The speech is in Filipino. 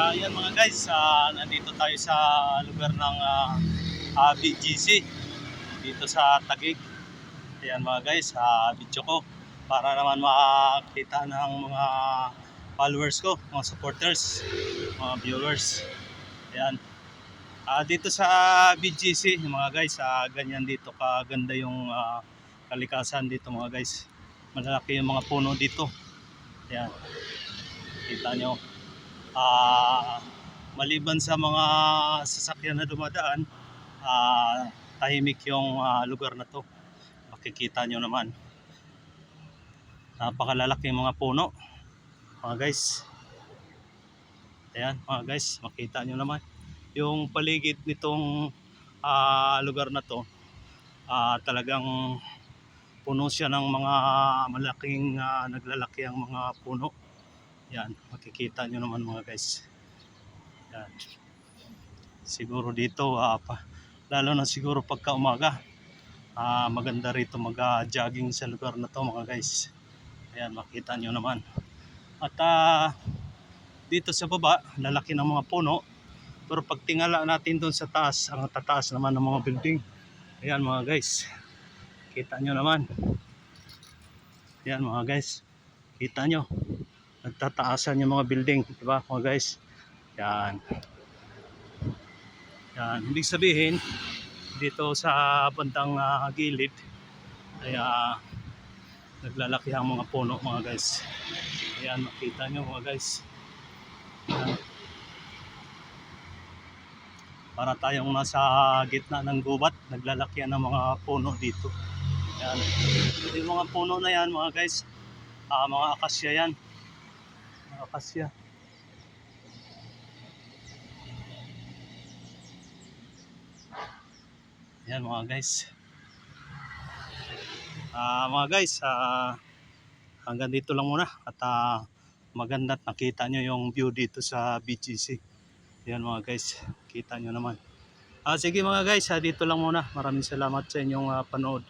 Ah, yan mga guys, ah, nandito tayo sa lugar ng ah, ah, BGC dito sa Tagig. Ayan mga guys, sa video ko para naman makakita ng mga followers ko, mga supporters, mga viewers. Ayan. Ah, dito sa BGC, mga guys, ah, ganyan dito kaganda yung ah, kalikasan dito mga guys. Malalaki yung mga puno dito. Ayan. Kita nyo. Ah, maliban sa mga sasakyan na dumadaan, ah, tahimik yung ah, lugar na to. Makikita nyo naman. Napakalalaki yung mga puno. Mga guys. Ayan, mga guys, makita nyo naman. Yung paligid nitong ah, lugar na to, ah, talagang puno siya ng mga malaking ah, naglalaki ang mga puno. Yan, makikita nyo naman mga guys. Yan. Siguro dito, ah, pa, lalo na siguro pagka umaga, ah, maganda rito mag-jogging sa lugar na to mga guys. Ayan, makita nyo naman. At ah, dito sa baba, lalaki ng mga puno. Pero pag tingala natin doon sa taas, ang tataas naman ng mga building. Ayan mga guys. Kita nyo naman. Ayan mga guys. Kita nyo nagtataasan yung mga building, di ba mga guys? Yan. Yan, ibig sabihin dito sa bandang ah, gilid ay ah, naglalaki ang mga puno mga guys. Ayan, makita nyo mga guys. Yan. Para tayong nasa gitna ng gubat, naglalaki ng mga puno dito. Yan. Yung mga puno na yan mga guys, ah, mga akasya yan mga kasya. Yan mga guys. Ah mga guys, ah, hanggang dito lang muna at ah, maganda at nakita nyo yung view dito sa BGC. Yan mga guys, kita nyo naman. Ah, sige mga guys, ah, dito lang muna. Maraming salamat sa inyong ah, panood.